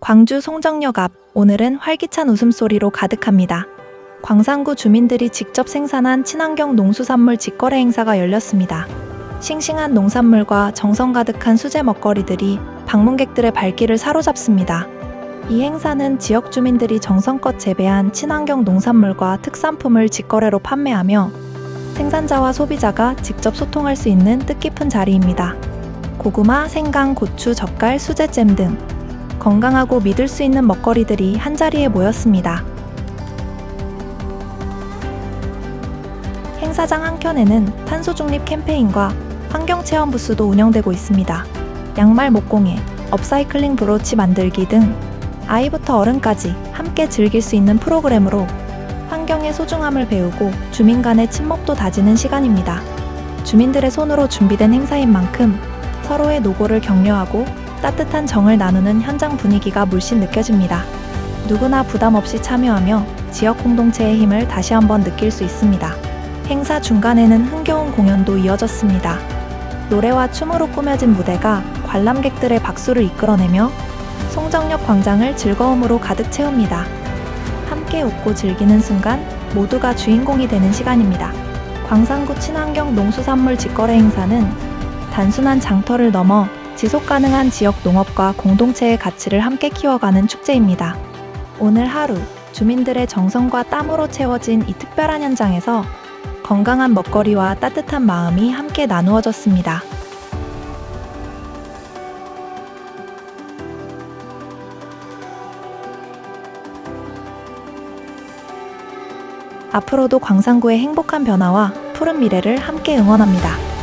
광주 송정역 앞 오늘은 활기찬 웃음소리로 가득합니다. 광산구 주민들이 직접 생산한 친환경 농수산물 직거래 행사가 열렸습니다. 싱싱한 농산물과 정성 가득한 수제 먹거리들이 방문객들의 발길을 사로잡습니다. 이 행사는 지역 주민들이 정성껏 재배한 친환경 농산물과 특산품을 직거래로 판매하며 생산자와 소비자가 직접 소통할 수 있는 뜻깊은 자리입니다. 고구마, 생강, 고추, 젓갈, 수제잼 등 건강하고 믿을 수 있는 먹거리들이 한자리에 모였습니다. 행사장 한켠에는 탄소 중립 캠페인과 환경 체험 부스도 운영되고 있습니다. 양말 목공예, 업사이클링 브로치 만들기 등 아이부터 어른까지 함께 즐길 수 있는 프로그램으로 환경의 소중함을 배우고 주민 간의 친목도 다지는 시간입니다. 주민들의 손으로 준비된 행사인 만큼 서로의 노고를 격려하고 따뜻한 정을 나누는 현장 분위기가 물씬 느껴집니다. 누구나 부담 없이 참여하며 지역 공동체의 힘을 다시 한번 느낄 수 있습니다. 행사 중간에는 흥겨운 공연도 이어졌습니다. 노래와 춤으로 꾸며진 무대가 관람객들의 박수를 이끌어내며 송정역 광장을 즐거움으로 가득 채웁니다. 함께 웃고 즐기는 순간 모두가 주인공이 되는 시간입니다. 광산구 친환경 농수산물 직거래 행사는 단순한 장터를 넘어 지속 가능한 지역 농업과 공동체의 가치를 함께 키워가는 축제입니다. 오늘 하루 주민들의 정성과 땀으로 채워진 이 특별한 현장에서 건강한 먹거리와 따뜻한 마음이 함께 나누어졌습니다. 앞으로도 광산구의 행복한 변화와 푸른 미래를 함께 응원합니다.